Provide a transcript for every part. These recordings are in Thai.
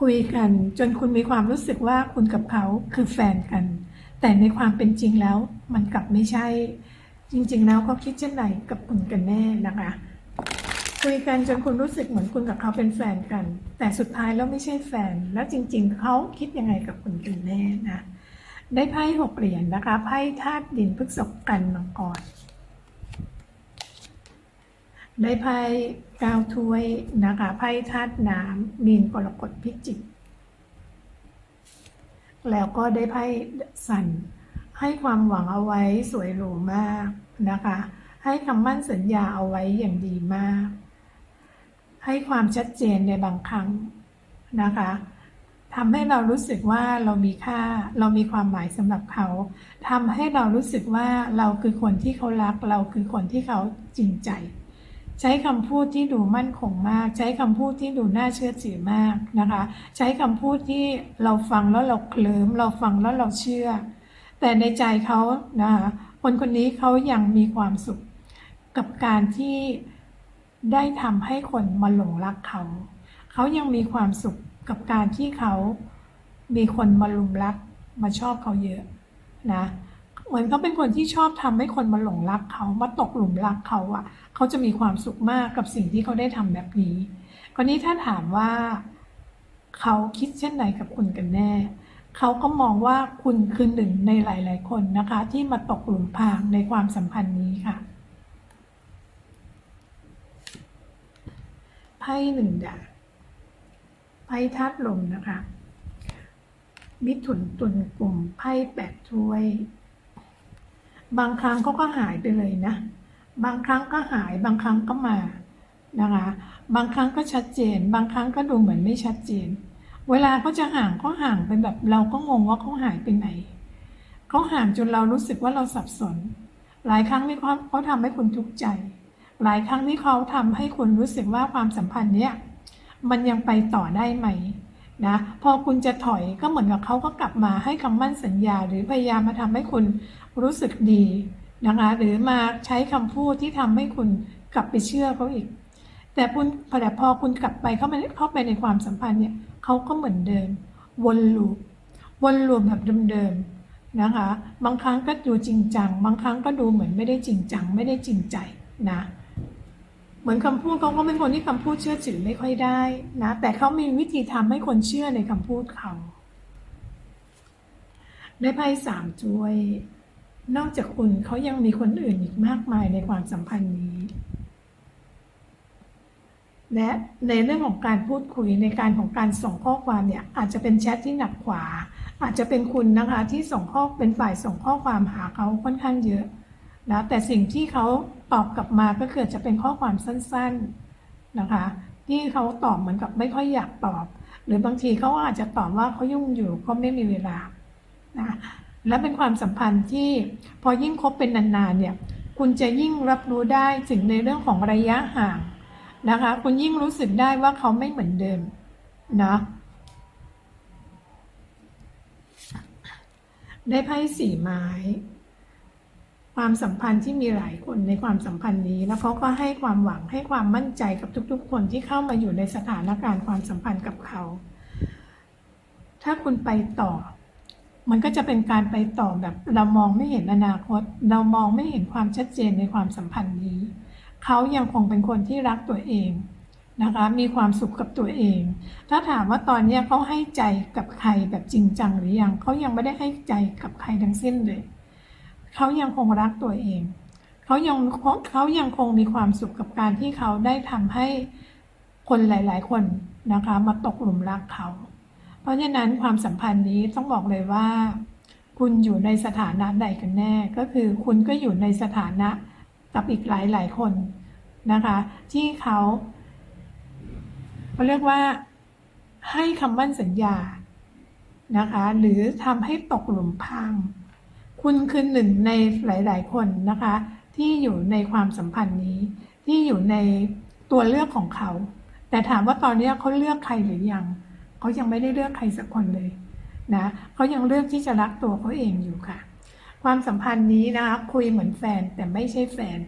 คุยกันจนคุณมีความรู้สึกว่าคุณกับเขาคือแฟนกัน แต่ในความเป็นจริงแล้วมันกลับไม่ใช่ จริง ๆ แล้วเขาคิดเช่นไรกับคุณกันแน่นะคะ คุยกันจนคุณรู้สึกเหมือนคุณกับเขาเป็นแฟนกัน แต่สุดท้ายแล้วไม่ใช่แฟน แล้วจริง ๆเขาคิดยังไงกับคุณกันแน่นะได้ไพ่หกเหรียญนะคะไพ่ธาตุดินพฤกษภกันมังกร ได้ไพ่เก้าถ้วยนะคะไพ่ธาตุน้ำมีนกรกฎพิจิก แล้วก็ได้ไพ่สันให้ความหวังเอาไว้สวยหรูมากนะคะ ให้คำมั่นสัญญาเอาไว้อย่างดีมาก ให้ความชัดเจนในบางครั้งนะคะทำให้เรารู้สึกว่าเรามีค่า เรามีความหมายสำหรับเขาทำให้เรารู้สึกว่าเราคือคนที่เขารัก เราคือคนที่เขาจริงใจ ใช้คำพูดที่ดูมั่นคงมาก ใช้คำพูดที่ดูน่าเชื่อถือมากนะคะ ใช้คำพูดที่เราฟังแล้วเราเคลิ้มเราฟังแล้วเราเชื่อ แต่ในใจเขานะคะคนคนนี้เขายังมีความสุขกับการที่ได้ทำให้คนมาหลงรักเขา เขายังมีความสุขกับการที่เขามีคนมาลุมรักมาชอบเขาเยอะนะ เหมือนเขาเป็นคนที่ชอบทำให้คนมาหลงรักเขามาตกหลุมรักเขาอะ่ะเขาจะมีความสุขมากกับสิ่งที่เขาได้ทำแบบนี้คราวนี้ถ้าถามว่าเขาคิดเช่นไหนกับคุณกันแน่ เขาก็มองว่าคุณคือหนึ่งในหลาย ๆ คนนะคะ ที่มาตกหลุมพรางในความสัมพันธ์นี้ค่ะไพ่หนึ่งดาบไพ่ธาตุลมนะคะ มิถุนตุลกลุ่มไพ่แปดถ้วย บางครั้งเขาก็หายไปเลยนะ บางครั้งก็หาย บางครั้งก็มานะคะ บางครั้งก็ชัดเจน บางครั้งก็ดูเหมือนไม่ชัดเจน เวลาเขาจะห่างก็ห่างไปแบบเราก็งงว่าเขาหายไปไหน เขาห่างจนเรารู้สึกว่าเราสับสน หลายครั้งที่เขาเขาทำให้คุณทุกข์ใจ หลายครั้งที่เขาทำให้คุณรู้สึกว่าความสัมพันธ์เนี้ยมันยังไปต่อได้ไหม นะพอคุณจะถอยก็เหมือนกับเขาก็กลับมาให้คำมั่นสัญญา หรือพยายามมาทำให้คุณรู้สึกดีนะคะหรือมาใช้คำพูดที่ทำให้คุณกลับไปเชื่อเขาอีก แต่คุณแต่พอคุณกลับไปเข้าไปเข้าไปในความสัมพันธ์เนี่ยเขาก็เหมือนเดิม วนลูปวนลูปแบบเดิมๆนะคะ บางครั้งก็ดูจริงจัง บางครั้งก็ดูเหมือนไม่ได้จริงจัง ไม่ได้จริงใจนะ มือนคำพูดเขาก็เป็นคนที่คำพูดเชื่อถือไม่ค่อยได้นะ แต่เขามีวิธีทำให้คนเชื่อในคำพูดเขาได้ไพ่สามถ้วย นอกจากคุณเขายังมีคนอื่นอีกมากมายในความสัมพันธ์นี้ และในเรื่องของการพูดคุยในการของการส่งข้อความเนี่ย อาจจะเป็นแชทที่หนักกว่าอาจจะเป็นคุณนะคะที่ส่งข้อเป็นฝ่ายส่งข้อความหาเขาค่อนข้างเยอะนะแต่สิ่งที่เขา ตอบกลับมาก็คือจะเป็นข้อความสั้นๆนะคะ ที่เขาตอบเหมือนกับไม่ค่อยอยากตอบ หรือบางทีเขาอาจจะตอบว่าเขายุ่งอยู่ก็ไม่มีเวลานะและเป็นความสัมพันธ์ที่พอยิ่งคบเป็นนานๆเนี่ยคุณจะยิ่งรับรู้ได้ถึงในเรื่องของระยะห่างนะคะ คุณยิ่งรู้สึกได้ว่าเขาไม่เหมือนเดิมนะได้ไพ่สี่ไม้ ความสัมพันธ์ที่มีหลายคนในความสัมพันธ์นี้ แล้วเขาก็ให้ความหวังให้ความมั่นใจกับทุกๆ คนที่เข้ามาอยู่ในสถานการณ์ความสัมพันธ์กับเขา ถ้าคุณไปต่อ มันก็จะเป็นการไปต่อแบบเรามองไม่เห็นอนาคต เรามองไม่เห็นความชัดเจนในความสัมพันธ์นี้ เขายังคงเป็นคนที่รักตัวเองนะคะมีความสุขกับตัวเอง ถ้าถามว่าตอนนี้เขาให้ใจกับใครแบบจริงจังหรือยังเขายังไม่ได้ให้ใจกับใครทั้งสิ้นเลย เขายังคงรักตัวเอง เขายังเขายังคงมีความสุขกับการที่เขาได้ทำให้คนหลาย ๆ คนนะคะ มาตกหลุมรักเขา เพราะฉะนั้นความสัมพันธ์นี้ต้องบอกเลยว่า คุณอยู่ในสถานะใดกันแน่ ก็คือคุณก็อยู่ในสถานะกับอีกหลายๆคนนะคะ ที่เขาเขาเรียกว่าให้คำมั่นสัญญานะคะ หรือทำให้ตกหลุมพราง คุณคือหนึ่งในหลาย ๆ คนนะคะ ที่อยู่ในความสัมพันธ์นี้ ที่อยู่ในตัวเลือกของเขา แต่ถามว่าตอนนี้เขาเลือกใครหรือยังเขายังไม่ได้เลือกใครสักคนเลยนะเขายังเลือกที่จะรักตัวเขาเองอยู่ค่ะ ความสัมพันธ์นี้นะคะคุยเหมือนแฟนแต่ไม่ใช่แฟน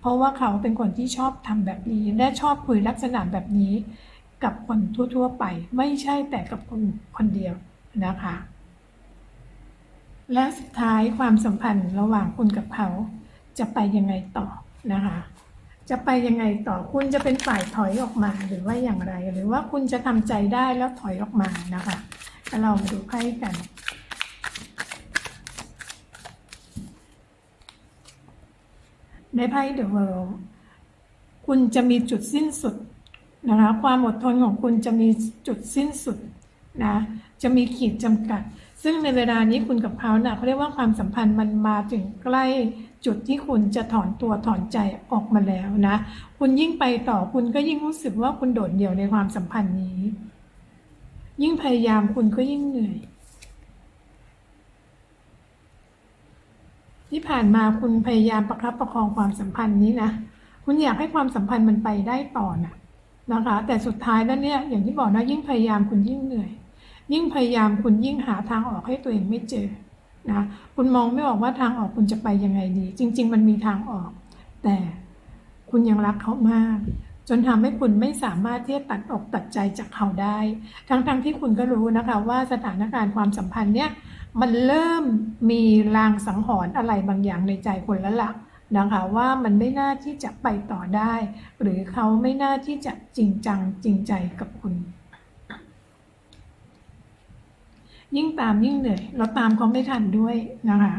เพราะว่าเขาเป็นคนที่ชอบทำแบบนี้ และชอบคุยลักษณะแบบนี้ กับคนทั่ว ๆ ไป ไม่ใช่แต่กับคนคนเดียวนะคะ และสุดท้ายความสัมพันธ์ระหว่างคุณกับเขาจะไปยังไงต่อนะคะ จะไปยังไงต่อคุณจะเป็นฝ่ายถอยออกมาหรือว่าอย่างไร หรือว่าคุณจะทำใจได้แล้วถอยออกมานะคะเรามาดูไพ่กันในไพ่ The World คุณจะมีจุดสิ้นสุดนะคะความอดทนของคุณจะมีจุดสิ้นสุดนะจะมีขีดจำกัด ซึ่งในเวลานี้คุณกับเขาเนะ่ะเขาเรียกว่าความสัมพันธ์มันมาถึงใกล้จุดที่คุณจะถอนตัวถอนใจออกมาแล้วนะ คุณยิ่งไปต่อคุณก็ยิ่งรู้สึกว่าคุณโดดเดี่ยวในความสัมพันธ์นี้ ยิ่งพยายามคุณก็ยิ่งเหนื่อย ที่ผ่านมาคุณพยายามประคับประคองความสัมพันธ์นี้นะ คุณอยากให้ความสัมพันธ์มันไปได้ต่อนะนะคะ แต่สุดท้ายแล้วเนี่ยอย่างที่บอกนะยิ่งพยายามคุณยิ่งเหนื่อย ยิ่งพยายามคุณยิ่งหาทางออกให้ตัวเองไม่เจอนะคุณมองไม่ออกว่าทางออกคุณจะไปยังไงดี จริง ๆ มันมีทางออก แต่คุณยังรักเขามาก จนทำให้คุณไม่สามารถที่จะตัดออกตัดใจจากเขาได้ ทั้งๆทที่คุณก็รู้นะคะว่าสถานการณ์ความสัมพันธ์เนี่ยมันเริ่มมีลางสังหรณ์อะไรบางอย่างในใจคุณแล้วล่ะนะคะว่ามันไม่น่าที่จะไปต่อได้ หรือเขาไม่น่าที่จะจริงจังจริงใจกับคุณ ยิ่งตามยิ่งเหนื่อยเราตามเขาไม่ทันด้วยนะคะ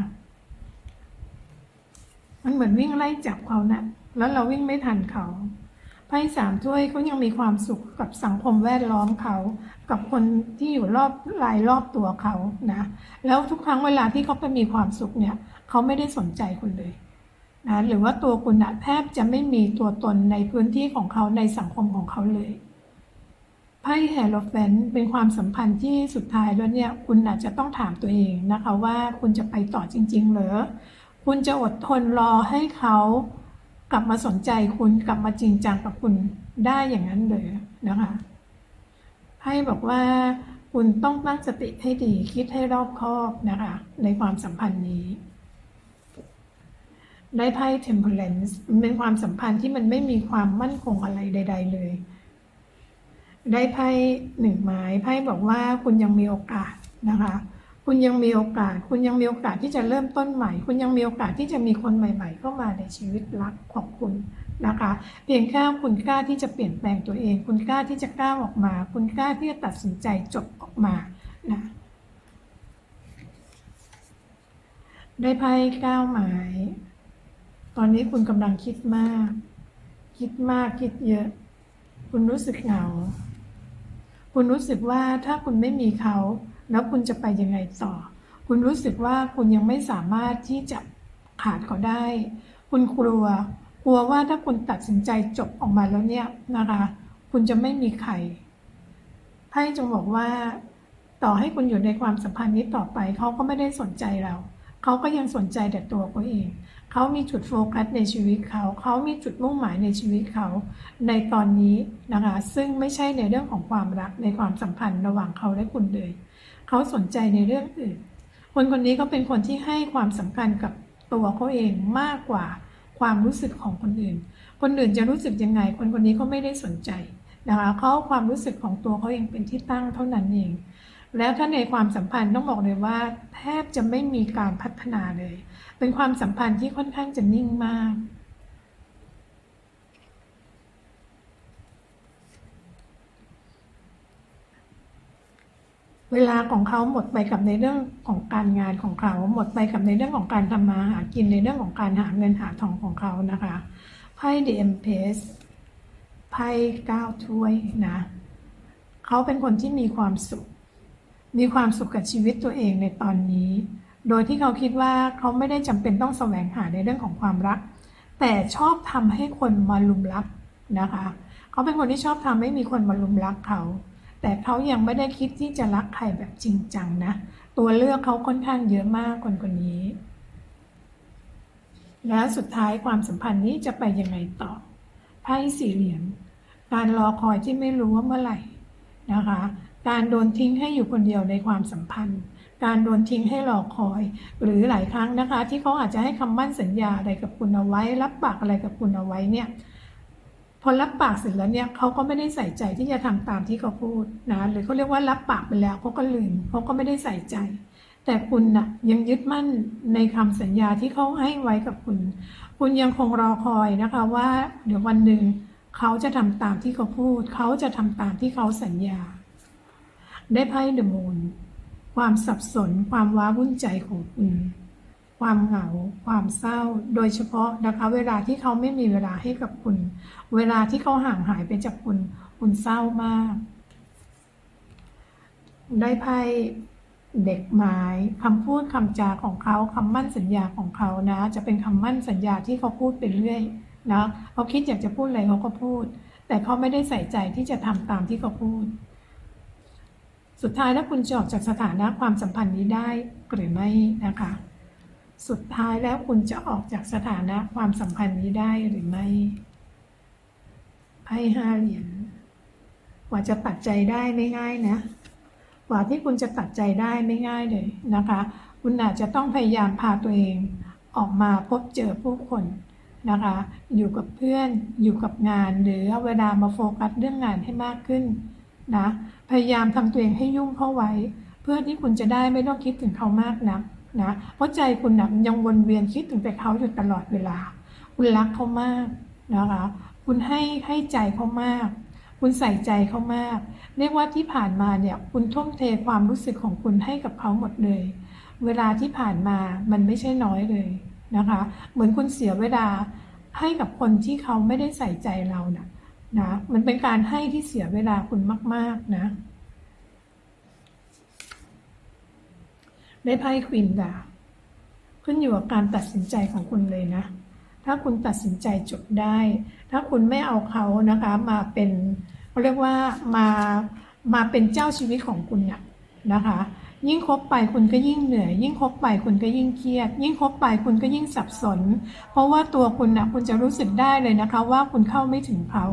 มันเหมือนวิ่งไล่จับเขานะแล้วเราวิ่งไม่ทันเขาไพ่สามถ้วยเขายังมีความสุขกับสังคมแวดล้อมเขา กับคนที่อยู่รอบรายรอบตัวเขานะ แล้วทุกครั้งเวลาที่เขาไปมีความสุขเนี่ยเขาไม่ได้สนใจคุณเลยนะหรือว่าตัวคุณอะแทบจะไม่มีตัวตนในพื้นที่ของเขาในสังคมของเขาเลย ไพ่แฮร์โรแฟนเป็นความสัมพันธ์ที่สุดท้ายแล้วเนี่ย คุณอาจจะต้องถามตัวเองนะคะว่าคุณจะไปต่อจริงๆเหรอคุณจะอดทนรอให้เขากลับมาสนใจคุณกลับมาจริงจังกับคุณได้อย่างนั้นเลยนะคะไพ่บอกว่าคุณต้องตั้งสติให้ดีคิดให้รอบคอบนะคะ ในความสัมพันธ์นี้ ได้ไพ่ temperance มันเป็นความสัมพันธ์ที่มันไม่มีความมั่นคงอะไรใด ๆ เลย ได้ไพ่หนึ่งไม้ไพ่บอกว่าคุณยังมีโอกาสนะคะ คุณยังมีโอกาส คุณยังมีโอกาสที่จะเริ่มต้นใหม่ คุณยังมีโอกาสที่จะมีคนใหม่ๆ เข้ามาในชีวิตรักของคุณนะคะ เพียงแค่คุณกล้าที่จะเปลี่ยนแปลงตัวเอง คุณกล้าที่จะก้าวออกมา คุณกล้าที่จะตัดสินใจจบออกมานะได้ไพ่เก้าไม้ตอนนี้คุณกำลังคิดมาก คิดมากคิดเยอะ คุณรู้สึกเหงา คุณรู้สึกว่าถ้าคุณไม่มีเขา แล้วคุณจะไปยังไงต่อ คุณรู้สึกว่าคุณยังไม่สามารถที่จะขาดเขาได้ คุณกลัว กลัวว่าถ้าคุณตัดสินใจจบออกมาแล้วเนี่ยนะคะ คุณจะไม่มีใครไพ่จงบอกว่า ต่อให้คุณอยู่ในความสัมพันธ์นี้ต่อไป เขาก็ไม่ได้สนใจเรา เขาก็ยังสนใจแต่ตัวเขาเอง เขามีจุดโฟกัสในชีวิตเขา เขามีจุดมุ่งหมายในชีวิตเขา ในตอนนี้นะคะ ซึ่งไม่ใช่ในเรื่องของความรักในความสัมพันธ์ระหว่างเขาและคุณเลย เขาสนใจในเรื่องอื่น คนคนนี้ก็เป็นคนที่ให้ความสำคัญกับตัวเขาเองมากกว่าความรู้สึกของคนอื่น คนอื่นจะรู้สึกยังไง คนคนนี้เขาไม่ได้สนใจนะคะเขาความรู้สึกของตัวเขาเองเป็นที่ตั้งเท่านั้นเอง แล้วถ้าในความสัมพันธ์ต้องบอกเลยว่าแทบจะไม่มีการพัฒนาเลย เป็นความสัมพันธ์ที่ค่อนข้างจะนิ่งมาก เวลาของเขาหมดไปกับในเรื่องของการงานของเขาหมดไปกับในเรื่องของการทำมาหากินในเรื่องของการหาเงินหาทองของเขานะคะไพ่เดมเพสไพ่เก้าถ้วยนะ เขาเป็นคนที่มีความสุข มีความสุขกับชีวิตตัวเองในตอนนี้ โดยที่เขาคิดว่าเขาไม่ได้จำเป็นต้องแสวงหาในเรื่องของความรัก แต่ชอบทำให้คนมาลุมรักนะคะ เขาเป็นคนที่ชอบทำให้มีคนมาลุมรักเขา แต่เขายังไม่ได้คิดที่จะรักใครแบบจริงจังนะ ตัวเลือกเขาค่อนข้างเยอะมากคนคนนี้ แล้วสุดท้ายความสัมพันธ์นี้จะไปยังไงต่อ ไพ่สี่เหรียญการรอคอยที่ไม่รู้ว่าเมื่อไหร่นะคะ การโดนทิ้งให้อยู่คนเดียวในความสัมพันธ์ การโดนทิ้งให้รอคอย หรือหลายครั้งนะคะ ที่เขาอาจจะให้คำมั่นสัญญาอะไรกับคุณเอาไว้ รับปากอะไรกับคุณเอาไว้เนี่ยพอรับปากเสร็จแล้วเนี่ยเขาก็ไม่ได้ใส่ใจที่จะทำตามที่เขาพูดนะหรือเขาเรียกว่ารับปากไปแล้วเขาก็ลืมเขาก็ไม่ได้ใส่ใจ แต่คุณนะ่ะยังยึดมั่นในคำสัญญาที่เขาให้ไว้กับคุณ คุณยังคงรอคอยนะคะว่าเดี๋ยววันหนึ่งเขาจะทำตามที่เขาพูด เขาจะทำตามที่เขาสัญญา ได้ไพ่เดอะมูนความสับสน ความว้าวุ่นใจของคุณ ความเหงา ความเศร้า โดยเฉพาะนะคะ เวลาที่เขาไม่มีเวลาให้กับคุณ เวลาที่เขาห่างหายไปจากคุณ คุณเศร้ามาก ได้ไพ่เด็กไม้คำพูดคำจาของเขาคำมั่นสัญญาของเขานะ จะเป็นคำมั่นสัญญาที่เขาพูดไปเรื่อยนะเขาคิดอยากจะพูดอะไรเขาก็พูด แต่เขาไม่ได้ใส่ใจที่จะทำตามที่เขาพูด สุดท้ายถ้าคุณจะออกจากสถานะความสัมพันธ์นี้ได้หรือไม่นะคะ สุดท้ายแล้วคุณจะออกจากสถานะความสัมพันธ์นี้ได้หรือไม่ไพ่ห้าเหรียญกว่าจะตัดใจได้ไม่ง่ายนะกว่าที่คุณจะตัดใจได้ไม่ง่ายเลยนะคะ คุณอาจจะต้องพยายามพาตัวเองออกมาพบเจอผู้คนนะคะ อยู่กับเพื่อน อยู่กับงาน หรือเอาเวลามาโฟกัสเรื่องงานให้มากขึ้น นะ พยายามทำตัวเองให้ยุ่งเข้าไว้ เพื่อที่คุณจะได้ไม่ต้องคิดถึงเขามากนักนะ เพราะใจคุณนะยังวนเวียนคิดถึงแต่เขาอยู่ตลอดเวลา คุณรักเขามากนะคะ คุณให้ให้ใจเขามาก คุณใส่ใจเขามาก เรียกว่าที่ผ่านมาเนี่ยคุณทุ่มเทความรู้สึกของคุณให้กับเขาหมดเลย เวลาที่ผ่านมามันไม่ใช่น้อยเลยนะคะ เหมือนคุณเสียเวลาให้กับคนที่เขาไม่ได้ใส่ใจเรานะ นะ มันเป็นการให้ที่เสียเวลาคุณมาก ๆ นะ ได้ไพ่ควินดาขึ้นอยู่กับการตัดสินใจของคุณเลยนะ ถ้าคุณตัดสินใจจบได้ ถ้าคุณไม่เอาเขานะคะ มาเป็นเขาเรียกว่ามามาเป็นเจ้าชีวิตของคุณเนี่ยนะคะ ยิ่งคบไปคุณก็ยิ่งเหนื่อย ยิ่งคบไปคุณก็ยิ่งเครียด ยิ่งคบไปคุณก็ยิ่งสับสน เพราะว่าตัวคุณนะคุณจะรู้สึกได้เลยนะคะ ว่าคุณเข้าไม่ถึงเขา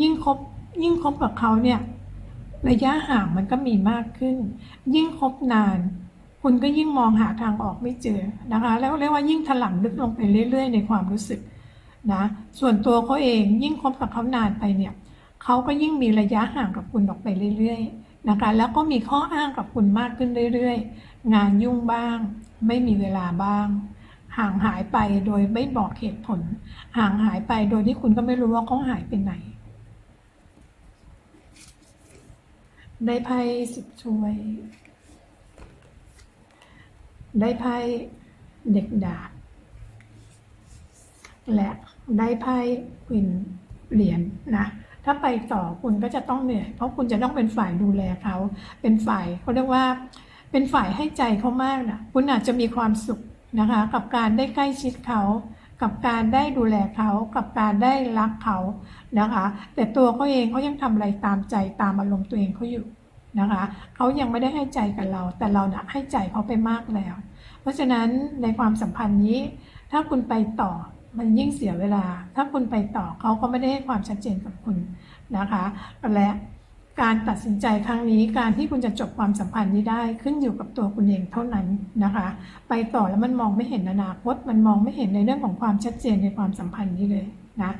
ยิ่งคบยิ่งคบกับเขาเนี่ยระยะห่างมันก็มีมากขึ้น ยิ่งคบนาน คุณก็ยิ่งมองหาทางออกไม่เจอนะคะ แล้วเรียกว่ายิ่งถลำลึกลงไปเรื่อย ๆ ในความรู้สึกนะส่วนตัวเขาเองยิ่งคบกับเขานานไปเนี่ยเขาก็ยิ่งมีระยะห่างกับคุณออกไปเรื่อย ๆ นะคะแล้วก็มีข้ออ้างกับคุณมากขึ้นเรื่อยๆ งานยุ่งบ้าง ไม่มีเวลาบ้าง ห่างหายไปโดยไม่บอกเหตุผล ห่างหายไปโดยที่คุณก็ไม่รู้ว่าเขาหายไปไหน ได้ไพ่สิบถ้วย ได้ไพ่เด็กดาบและได้ไพ่ควินเหรียญนนะ ถ้าไปต่อคุณก็จะต้องเหนื่อย เพราะคุณจะต้องเป็นฝ่ายดูแลเขา เป็นฝ่ายเขาเรียกว่า เป็นฝ่ายให้ใจเขามากนะคุณอาจจะมีความสุขนะคะ กับการได้ใกล้ชิดเขากับการได้ดูแลเขากับการได้รักเขานะคะ แต่ตัวเขาเองเขายังทำอะไรตามใจตามอารมณ์ตัวเองเขาอยู่นะคะเขายังไม่ได้ให้ใจกับเรา แต่เรานะให้ใจเขาไปมากแล้ว เพราะฉะนั้นในความสัมพันธ์นี้ ถ้าคุณไปต่อ มันยิ่งเสียเวลา ถ้าคุณไปต่อเขาก็ไม่ได้ให้ความชัดเจนกับคุณนะคะ และการตัดสินใจครั้งนี้การที่คุณจะจบความสัมพันธ์นี้ได้ขึ้นอยู่กับตัวคุณเองเท่านั้นนะคะ ไปต่อแล้วมันมองไม่เห็นอนาคตมันมองไม่เห็นในเรื่องของความชัดเจนในความสัมพันธ์นี้เลยนะ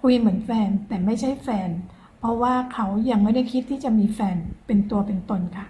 คุยเหมือนแฟนแต่ไม่ใช่แฟน เพราะว่าเขายังไม่ได้คิดที่จะมีแฟนเป็นตัวเป็นตนค่ะ